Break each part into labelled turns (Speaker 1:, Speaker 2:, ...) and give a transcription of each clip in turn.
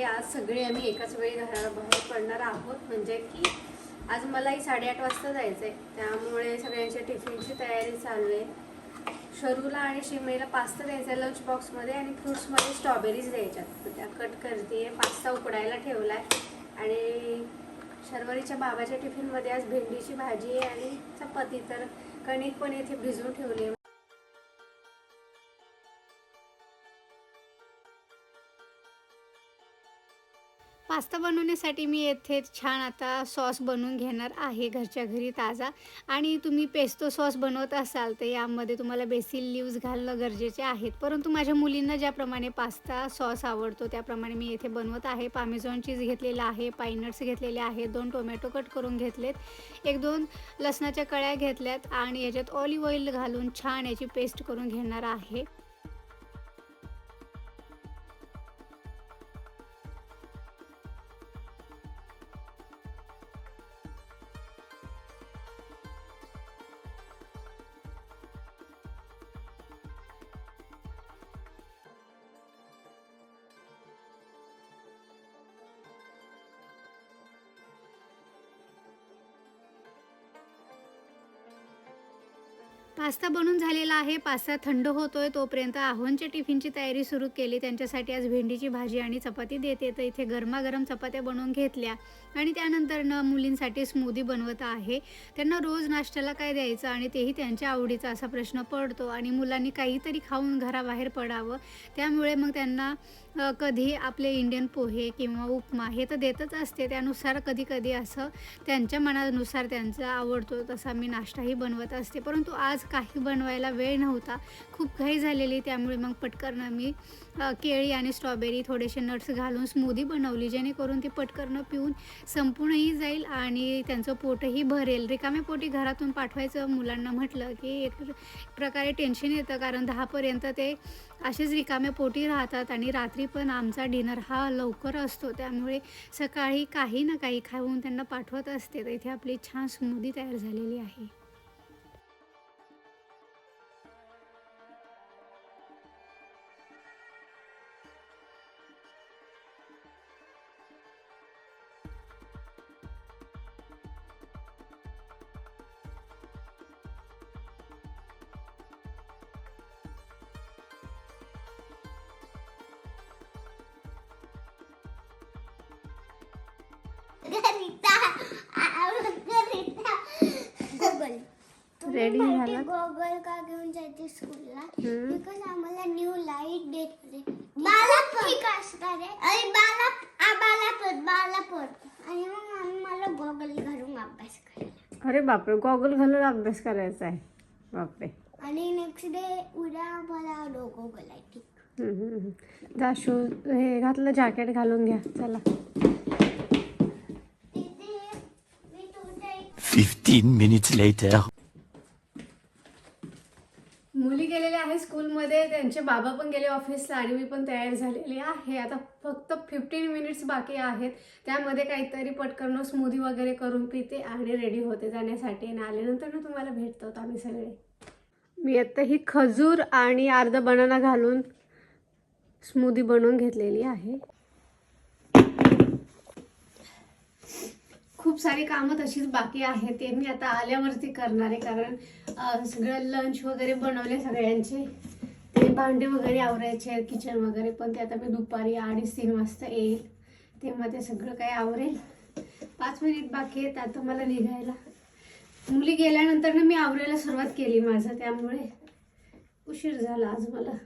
Speaker 1: सगळ्यांच्या आज सगळे आम्ही एकाच वेळी घराला बाहेर पडणार आहोत. म्हणजे की आज मलाही साडेआठ वाजता जायचं आहे त्यामुळे सगळ्यांच्या टिफिनची तयारी चालू आहे. शरूला आणि शिमेला पास्ता द्यायचा आहे लंच बॉक्समध्ये आणि फ्रुट्समध्ये स्ट्रॉबेरीज द्यायच्यात. त्या कट करते पास्ता उकडायला ठेवला आहे आणि शर्वरीच्या बाबाच्या टिफिनमध्ये आज भेंडीची भाजी आहे आणि चपाती. तर कणिक पण इथे भिजवून ठेवली आहे. पास्ता बनवण्यासाठी मी येथे छान आता सॉस बनवून घेणार आहे घरच्या घरी ताजा. आणि तुम्ही पेस्तो सॉस बनवत असाल तर यामध्ये तुम्हाला बेसिल लिव्ज घालणं गरजेचे आहेत. परंतु माझ्या मुलींना ज्याप्रमाणे पास्ता सॉस आवडतो त्याप्रमाणे मी येथे बनवत आहे. पामेझॉन चीज घेतलेला आहे पायनट्स घेतलेले आहेत दोन टोमॅटो कट करून घेतलेत एक दोन लसणाच्या कळ्या घेतल्यात आणि याच्यात ऑलिव्ह ऑइल घालून छान याची पेस्ट करून घेणार आहे. पास्ता बनून झालेला आहे. पास्ता थंड होतोय तोपर्यंत आव्हानच्या टिफिनची तयारी सुरू केली. त्यांच्यासाठी आज भेंडीची भाजी आणि चपाती देते तर इथे गरमागरम चपात्या बनवून घेतल्या आणि त्यानंतर न मुलींसाठी स्मूदी बनवत आहे. त्यांना रोज नाश्त्याला काय द्यायचं आणि तेही त्यांच्या आवडीचा असा प्रश्न पडतो आणि मुलांनी काहीतरी खाऊन घराबाहेर पडावं. त्यामुळे मग त्यांना कधी आपले इंडियन पोहे किंवा उपमा हे तर देतच असते. त्यानुसार कधी कधी असं त्यांच्या मनानुसार त्यांचा आवडतो तसा मी नाश्ताही बनवत असते. परंतु आज काही बनवायला वेळ नव्हता. खूप घाई झालेली त्यामुळे मग पटकन मी केळी आणि स्ट्रॉबेरी थोडेसे नट्स घालून स्मूदी बनवली जेणेकरून ती पटकन पिऊन संपूनही जाईल आणि त्यांचं पोटही भरेल. रिकाम्या पोटी घरातून पाठवायचं मुलांना म्हटलं की एक प्रकारे टेन्शन येतं कारण दहापर्यंत ते असेच रिकाम्या पोटी राहतात आणि रात्री पण आमचा डिनर हा लवकर असतो. त्यामुळे सकाळी काही ना काही खाऊन त्यांना पाठवत असते. तर इथे आपली छान स्मूदी तयार झालेली आहे.
Speaker 2: गरिता गरिता गोगल
Speaker 1: Ready झाला?
Speaker 2: गोगल का घेऊन जायचे स्कूलला. बिकॉज आम्हाला न्यू लाइट देत बाला ठीक असणार आहे. आणि बाला आ, बाला पण बाला पण आणि मग आम्ही मला गोगल घरून अभ्यास करायला.
Speaker 1: अरे बापरे गॉगल घालून अभ्यास करायचा आहे. बापरे.
Speaker 2: आणि नेक्स्ट डे उद्या मला गोगल आहे ठीक
Speaker 1: हम्म, हम्म, हम्म. जा शूज हे घातलं जॅकेट घालून घ्या. चला
Speaker 2: तिथे मी तुमच्या एक
Speaker 3: 15 minutes later.
Speaker 1: मुली गेलेल्या आहे स्कूलमध्ये त्यांचे बाबा पण गेले ऑफिसला आणि मी पण तयार झालेली आहे. आता फक्त फिफ्टीन मिनिट्स बाकी आहेत. त्यामध्ये काहीतरी पटकन स्मूदी वगैरे करून पिते आणि रेडी होते जाण्यासाठी. आणि आल्यानंतर ना तुम्हाला भेटतो आम्ही सगळे. मी आता ही खजूर आणि अर्धा बनाना घालून स्मूदी बनवून घेतलेली आहे. सारी कामं तशीच बाकी आहेत ते मी आता आल्यावरती करणार आहे. कारण सगळं लंच वगैरे बनवले सगळ्यांचे. ते भांडे वगैरे आवरायचे आहेत किचन वगैरे. पण ते आता मी दुपारी अडीच तीन वाजता येईल. तेव्हा ते सगळं काही आवरेल. पाच मिनिट बाकी आहेत आता मला निघायला. मुली गेल्यानंतर ना मी आवरायला सुरुवात केली माझं त्यामुळे. उशीर झाला आज मला.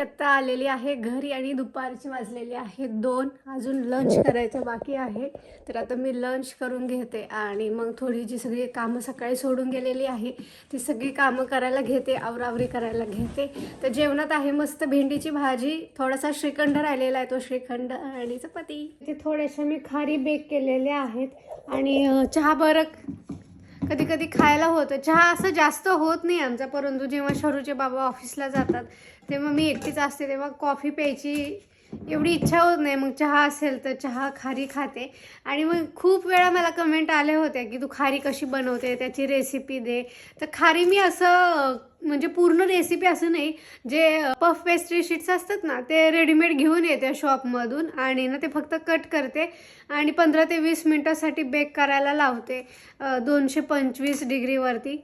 Speaker 1: आत्ता आलेली आहे घरी आणि दुपारची वाजलेली आहे. दोन अजून लंच करायचं बाकी आहे. तर आता मी लंच करून घेते आणि मग थोडी जी सगळी कामं सकाळी सोडून गेलेली आहे ती सगळी कामं करायला घेते आवरावरी करायला घेते. तर जेवणात आहे मस्त भेंडीची भाजी थोडासा श्रीखंड राहिलेला आहे तो श्रीखंड आणि चपाती. ते थोड्याशा मी खारी बेक केलेल्या आहेत आणि चहा बरं कधी कधी खायला होतं. चहा असं जास्त होत नाही आमचा. परंतु जेव्हा शरूचे बाबा ऑफिसला जातात तेव्हा मी एकटीच असते. तेव्हा कॉफी प्यायची एवढी इच्छा होत नाही. मग चहा असेल तर चहा खारी खाते. आणि मग खूप वेळा मला कमेंट आले होते की तू खारी कशी बनवते? त्याची रेसिपी दे. तर खारी मी असं म्हणजे पूर्ण रेसिपी असं नाही जे पफ पेस्ट्री शीट्स असतात ना ते रेडीमेड घेऊन येते शॉपमधून आणि ना ते फक्त कट करते आणि पंधरा ते वीस मिनटासाठी बेक करायला लावते दोनशे पंचवीस डिग्रीवरती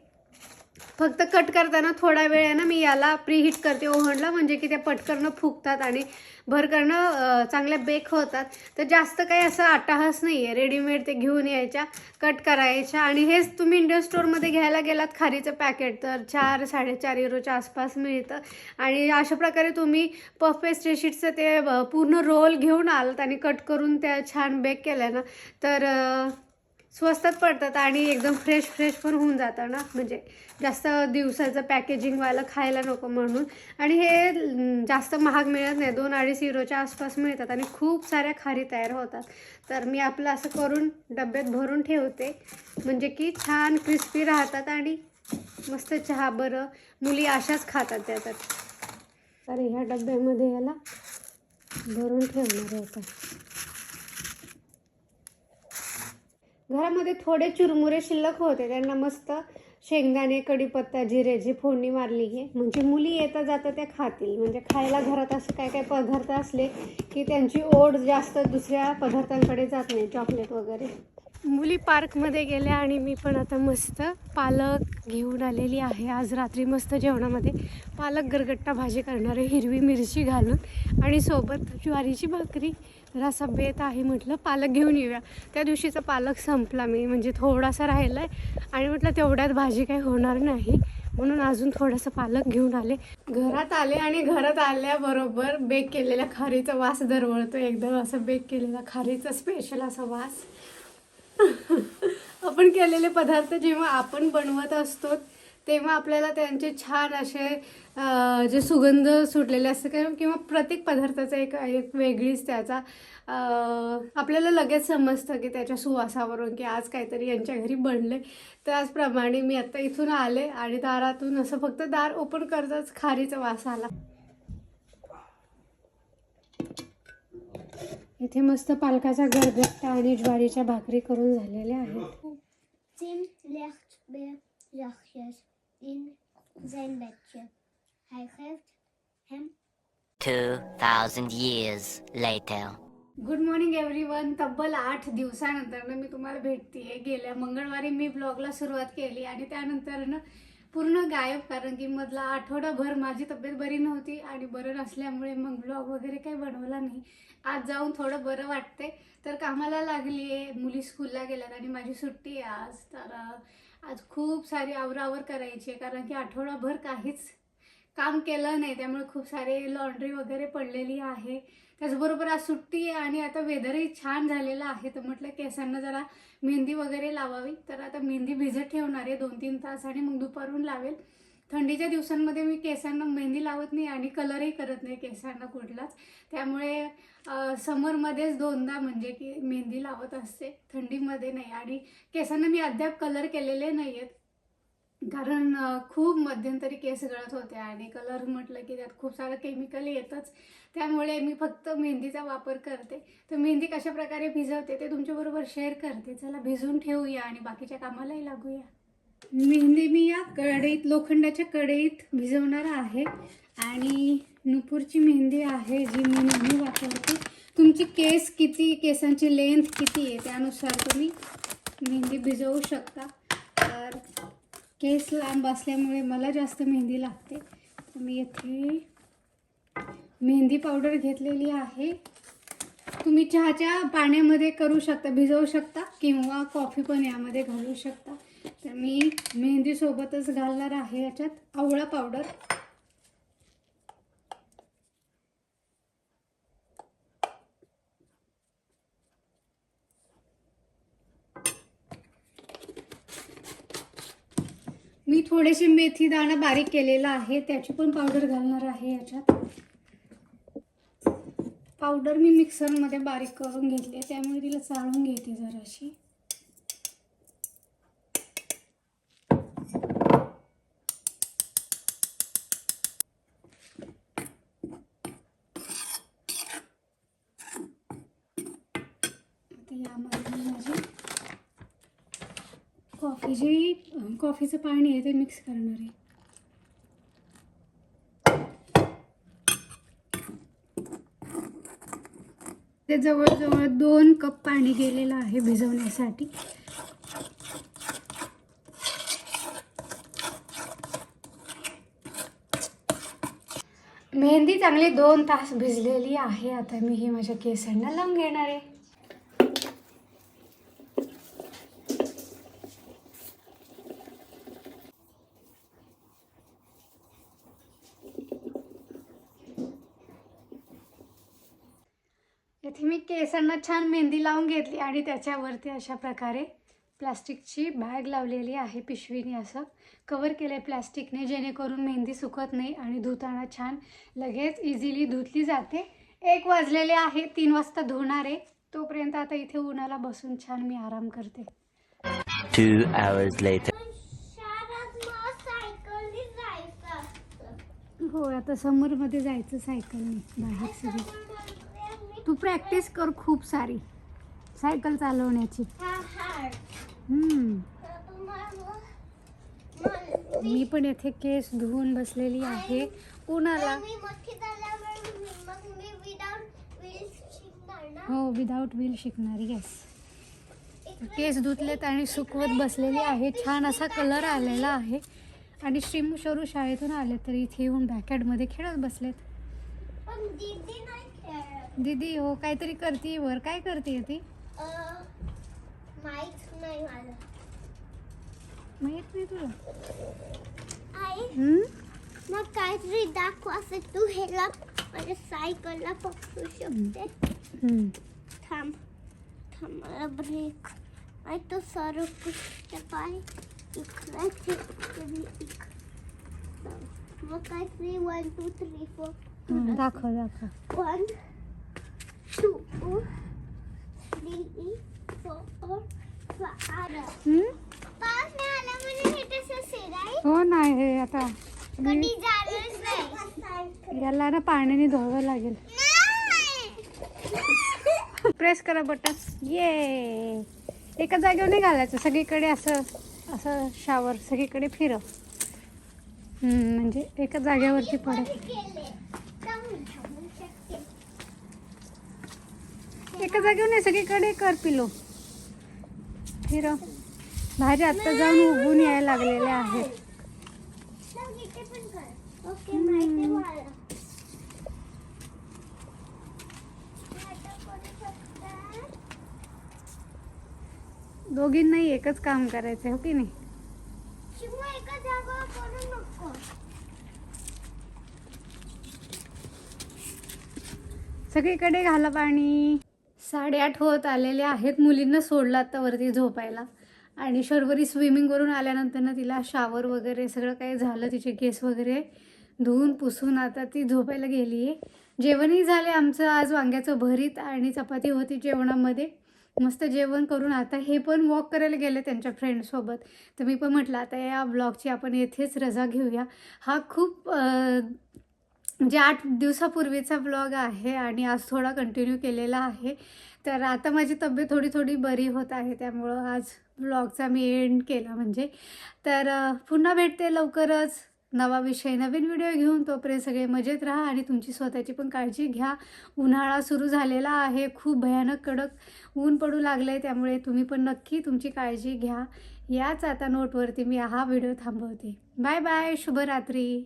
Speaker 1: फक्त कट करताना थोडा वेळ आहे ना मी याला प्रीहीट करते ओव्हनला म्हणजे की त्या पटकन फुगतात आणि भरकरणं चांगल्या बेक होतात. तर जास्त काही असं अट्टाहास नाही आहे रेडीमेड ते घेऊन यायच्या कट करायच्या. आणि हेच तुम्ही इंडियन स्टोअरमध्ये घ्यायला गेलात खारीचं पॅकेट तर चार साडेचार युरोच्या आसपास मिळतं. आणि अशा प्रकारे तुम्ही पफ पेस्ट्री शीटचं ते पूर्ण रोल घेऊन आलात आणि कट करून त्या छान बेक केल्या ना तर स्वस्तात पडतात आणि एकदम फ्रेश फ्रेश पण होऊन जातं ना. म्हणजे जास्त दिवसाचं पॅकेजिंगवालं खायला नको म्हणून. आणि हे जास्त महाग मिळत नाही. दोन अडीच युरोच्या आसपास मिळतात आणि खूप साऱ्या खारी तयार होतात. तर मी आपलं असं करून डब्यात भरून ठेवते. म्हणजे की छान क्रिस्पी राहतात आणि मस्त चहा बरं मुली अशाच खातात त्याच्यात. तर ह्या डब्यामध्ये याला भरून ठेवणार होतं घरामध्ये थोडे चुरमुरे शिल्लक होते. त्यांना मस्त शेंगदाणे कढीपत्ता जिरेची फोडणी मारली आहे म्हणजे मुली येता जाता त्या खातील. म्हणजे खायला घरात असं काय काय पदार्थ असले की त्यांची ओढ जास्त दुसऱ्या पदार्थांकडे जात नाही चॉकलेट वगैरे. मुली पार्कमध्ये गेल्या आणि मी पण आता मस्त पालक घेऊन आलेली आहे. आज रात्री मस्त जेवणामध्ये पालक गरगट्टा भाजी करणार आहे हिरवी मिरची घालून. आणि सोबत ज्वारीची भाकरी. रसा बेत आहे म्हटलं पालक घेऊन येऊया. त्या दिवशीचा पालक संपला मी. म्हणजे थोडासा राहिला आहे आणि म्हटलं तेवढ्यात भाजी काही होणार नाही. म्हणून अजून थोडंसं पालक घेऊन आले. घरात आले आणि घरात आल्याबरोबर बेक केलेल्या खारीचा वास दरवळतो एकदम असं बेक केलेला खारीचा स्पेशल असा वास. आपण केलेले पदार्थ जेव्हा आपण बनवत असतो तेव्हा आपल्याला त्यांचे छान असे जे सुगंध सुटलेले असते किंवा- किंवा प्रत्येक पदार्थाचा एक एक वेगळीच त्याचा आपल्याला लगेच समजतं की त्याच्या सुवासावरून की आज काहीतरी यांच्या घरी बनले त्याचप्रमाणे मी आता इथून आले आणि दारातून असं फक्त दार ओपन करताच खारीचा वास आला. इथे मस्त पालकाचा गरगट्टा आणि ज्वारीच्या भाकरी करून झालेल्या आहेत
Speaker 2: Tim legt bergjes in zijn bedje. Hij geeft hem
Speaker 4: 2,000 years later.
Speaker 1: Good morning everyone तब्बल आठ दिवसानंतर मी तुम्हाला भेटतीये गेल्या मंगळवारी मी ब्लॉगला सुरुवात केली आणि त्यानंतर ना पूर्ण गायब कारण की मधला आठवडाभर माझी तब्येत बरी नव्हती आणि बरं नसल्यामुळे मग ब्लॉग वगैरे काही बनवला नाही. आज जाऊन थोडं बरं वाटते तर कामाला लागली आहे. मुली स्कूलला गेल्यात आणि माझी सुट्टी आहे आज. तर आज खूप सारी आवरावर करायची आहे कारण की आठवडाभर काहीच काम केलं नाही. त्यामुळे खूप सारे लॉन्ड्री वगैरे पडलेली आहे. त्याचबरोबर आज सुट्टी आहे आणि आता वेदरही छान झालेलं आहे. तर म्हटलं केसांना जरा मेहंदी वगैरे लावावी. तर आता मेहंदी भिजत ठेवणार आहे दोन तीन तास आणि मग दुपारून लावेल. थंडीच्या दिवसांमध्ये मी केसांना मेहंदी लावत नाही आणि कलरही करत नाही केसांना कुठलाच. त्यामुळे समरमध्येच दोनदा म्हणजे की मेहंदी लावत असते. थंडीमध्ये नाही आणि केसांना मी अद्याप कलर केलेले नाही आहेत कारण खूप मध्यंतरी केस गळत होते आणि कलर म्हटलं की त्यात खूप सारं केमिकल येतच. त्यामुळे मी फक्त मेहंदीचा वापर करते. तर मेहंदी कशा प्रकारे भिजवते ते तुमच्याबरोबर शेअर करते. चला भिजवून ठेवूया आणि बाकीच्या कामालाही लागूया. मेहंदी मी या कढईत लोखंडाच्या कढईत भिजवणार आहे. आणि नुपूरची मेहंदी आहे जी मी नेहमी वापरते. तुमची केस किती केसांची लेंथ किती आहे त्यानुसार तुम्ही मेहंदी भिजवू शकता. तर केस लांब असल्यामुळे मला जास्त मेहंदी लागते. तर मी येथे मेहंदी पावडर घेतलेली आहे. तुम्ही चहाच्या पाण्यामध्ये करू शकता भिजवू शकता किंवा कॉफी पण यामध्ये घालू शकता. तर मी मेहंदीसोबतच घालणार आहे याच्यात आवळा पावडर. थोडेसे मेथी दाणा बारीक केलेला आहे. त्याची पण पावडर घालणार आहे याच्यात. पावडर मी मिक्सरमध्ये बारीक करून घेतली आहे. त्यामुळे तिला चाळून घेते जराशी. कॉफी जे कॉफीचं पाणी आहे ते मिक्स करणार आहे. ते जवळजवळ दोन कप पाणी गेलेलं आहे भिजवण्यासाठी. मेहंदी चांगली दोन तास भिजलेली आहे. आता मी ही माझ्या केसांना लावून घेणार आहे. येथे मी केसांना छान मेहंदी लावून घेतली आणि त्याच्यावरती अशा प्रकारे प्लास्टिकची बॅग लावलेली आहे पिशवीने असं. कवर केलं आहे प्लास्टिकने जेणेकरून मेहंदी सुकत नाही आणि धुताना छान लगेच इझिली धुतली जाते. एक वाजलेले आहे तीन वाजता धुणार आहे. तोपर्यंत आता इथे उन्हाला बसून छान मी आराम करते. हो आता समरमध्ये जायचं सायकलने बाहेर सगळी. तू प्रॅक्टिस कर खूप सारी. सायकल चालवण्याची. मी पण येथे केस धुवून बसलेली आहे. उन्हाला
Speaker 2: हो विदाउट शिकणार
Speaker 1: हो विदाऊट व्हील शिकणार येस केस धुतलेत आणि सुकवत बसलेली आहे. छान असा कलर आलेला आहे. आणि श्रीमू शरू शाळेतून आले तर इथे येऊन बॅकेटमध्ये खेळत बसलेत.
Speaker 2: पण दीदी
Speaker 1: हो काहीतरी करते वर. काय करते ती?
Speaker 2: माहीत नाही मला.
Speaker 1: माहीत नाही तुला?
Speaker 2: आई? मग काहीतरी दाखव असं तू ह्याला माझ्या सायकलला पकडू शकते. थांब थांब मला ब्रेक आणि तो सर्व पुष्ट पाय इकडे मग काहीतरी वन टू थ्री फोर
Speaker 1: दाखव दाखव.
Speaker 2: वन नाही आला म्हणजे हे
Speaker 1: हो नाही हे आता
Speaker 2: कधी झालंच नाही.
Speaker 1: याला ना पाण्याने धुवावं लागेल. प्रेस करा बटन ये एका जागेवर नाही घालायचं सगळीकडे असं असं शावर सगळीकडे फिरव. म्हणजे एका जागेवरती पडत
Speaker 2: केले थांबून थांबून शकते
Speaker 1: एका जागेवर नाही सगळीकडे कर पिलो. फिर भाज्या आत्ता जाऊन उगून यायला लागलेल्या आहेत. दोघींनाही एकच काम करायचं हो की नाही? सगळीकडे घाला पाणी. साडेआठ होत आलेले आहेत. मुलींना सोडलं आता वरती झोपायला. आणि शर्वरी स्विमिंगवरून आल्यानंतर ना तिला शावर वगैरे सगळं काही झालं. तिचे केस वगैरे धुवून पुसून आता ती झोपायला गेली आहे जेवणही झाले आमचं आज वांग्याचं भरीत आणि चपाती होती जेवणामध्ये. मस्त जेवण करून आता हे पण वॉक करायला गेले त्यांच्या फ्रेंडसोबत तर मी पण म्हटलं आता या ब्लॉगची आपण येथेच रजा घेऊया. हा खूप म्हणजे आठ दिवसापूर्वीचा ब्लॉग आहे आणि आज थोडा कंटिन्यू केलेला आहे. तर आता माझी तब्येत थोडी थोडी बरी होत आहे त्यामुळं आज ब्लॉगचा मी एंड केला म्हणजे. तर पुन्हा भेटते लवकरच. नवा विषय नवीन व्हिडिओ घेऊन तोपर्यंत सगळे मजेत राहा आणि तुमची स्वतःची पण काळजी घ्या. उन्हाळा सुरू झालेला आहे खूप भयानक कडक ऊन पडू लागलं आहे त्यामुळे तुम्ही पण नक्की तुमची काळजी घ्या. याच आता नोटवरती मी हा व्हिडिओ थांबवते. बाय बाय शुभरात्री.